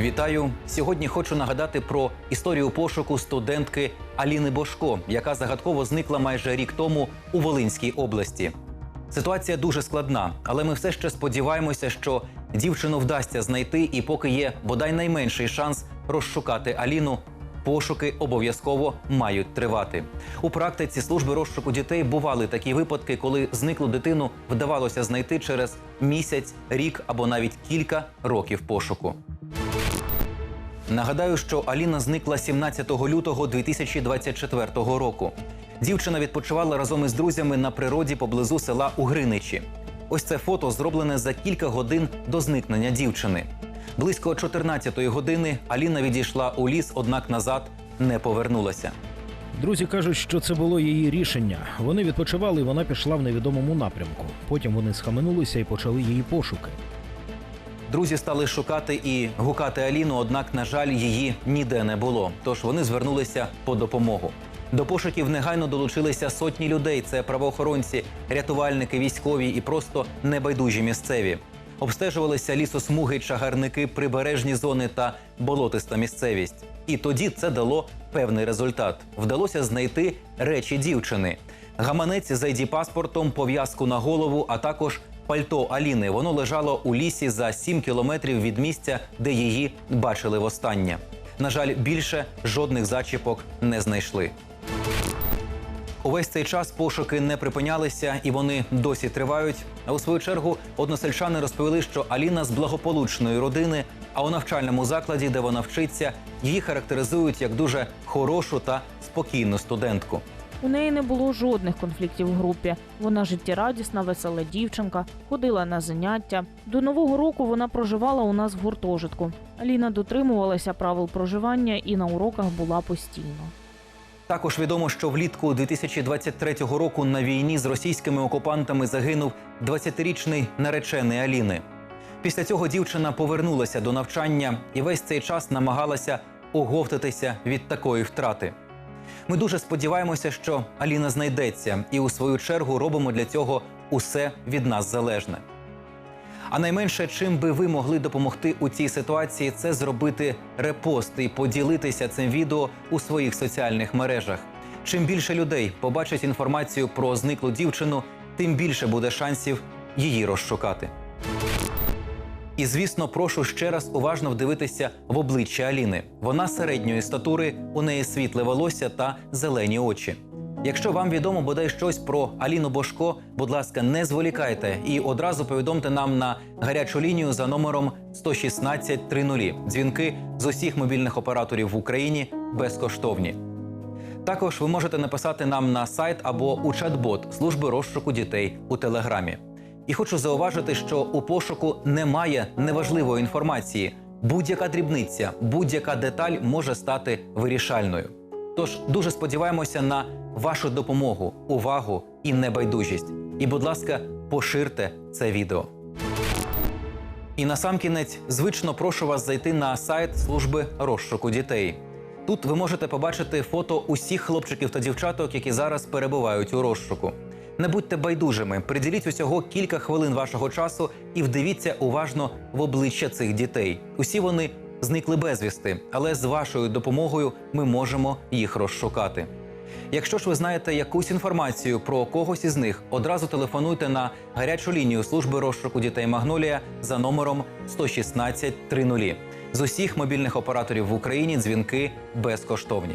Вітаю! Сьогодні хочу нагадати про історію пошуку студентки Аліни Бошко, яка загадково зникла майже рік тому у Волинській області. Ситуація дуже складна, але ми все ще сподіваємося, що дівчину вдасться знайти, і поки є бодай найменший шанс розшукати Аліну. Пошуки обов'язково мають тривати. У практиці служби розшуку дітей бували такі випадки, коли зниклу дитину вдавалося знайти через місяць, рік або навіть кілька років пошуку. Нагадаю, що Аліна зникла 17 лютого 2024 року. Дівчина відпочивала разом із друзями на природі поблизу села Угриничі. Ось це фото зроблене за кілька годин до зникнення дівчини. Близько 14-ї години Аліна відійшла у ліс, однак назад не повернулася. Друзі кажуть, що це було її рішення. Вони відпочивали, і вона пішла в невідомому напрямку. Потім вони схаменулися і почали її пошуки. Друзі стали шукати і гукати Аліну, однак, на жаль, її ніде не було. Тож вони звернулися по допомогу. До пошуків негайно долучилися сотні людей: це правоохоронці, рятувальники, військові і просто небайдужі місцеві. Обстежувалися лісосмуги, чагарники, прибережні зони та болотиста місцевість. І тоді це дало певний результат. Вдалося знайти речі дівчини. Гаманець з id паспортом, пов'язку на голову, а також пальто Аліни. Воно лежало у лісі за 7 кілометрів від місця, де її бачили востаннє. На жаль, більше жодних зачіпок не знайшли. Увесь цей час пошуки не припинялися і вони досі тривають. А у свою чергу односельчани розповіли, що Аліна з благополучної родини, а у навчальному закладі, де вона вчиться, її характеризують як дуже хорошу та спокійну студентку. У неї не було жодних конфліктів в групі. Вона життєрадісна, весела дівчинка, ходила на заняття. До нового року вона проживала у нас в гуртожитку. Аліна дотримувалася правил проживання і на уроках була постійно. Також відомо, що влітку 2023 року на війні з російськими окупантами загинув 20-річний наречений Аліни. Після цього дівчина повернулася до навчання і весь цей час намагалася оговтатися від такої втрати. Ми дуже сподіваємося, що Аліна знайдеться, і у свою чергу робимо для цього усе від нас залежне. А найменше, чим би ви могли допомогти у цій ситуації, це зробити репост і поділитися цим відео у своїх соціальних мережах. Чим більше людей побачать інформацію про зниклу дівчину, тим більше буде шансів її розшукати. І звісно, прошу ще раз уважно вдивитися в обличчя Аліни. Вона середньої статури, у неї світле волосся та зелені очі. Якщо вам відомо бодай щось про Аліну Бошко, будь ласка, не зволікайте і одразу повідомте нам на гарячу лінію за номером 116 30. Дзвінки з усіх мобільних операторів в Україні безкоштовні. Також ви можете написати нам на сайт або у чат-бот служби розшуку дітей у телеграмі. І хочу зауважити, що у пошуку немає неважливої інформації. Будь-яка дрібниця, будь-яка деталь може стати вирішальною. Тож дуже сподіваємося на вашу допомогу, увагу і небайдужість. І, будь ласка, поширте це відео. І насамкінець звично прошу вас зайти на сайт служби розшуку дітей. Тут ви можете побачити фото усіх хлопчиків та дівчаток, які зараз перебувають у розшуку. Не будьте байдужими, приділіть усього кілька хвилин вашого часу і вдивіться уважно в обличчя цих дітей. Усі вони зникли безвісти, але з вашою допомогою ми можемо їх розшукати. Якщо ж ви знаєте якусь інформацію про когось із них, одразу телефонуйте на гарячу лінію служби розшуку дітей Магнолія за номером 116 30. З усіх мобільних операторів в Україні дзвінки безкоштовні.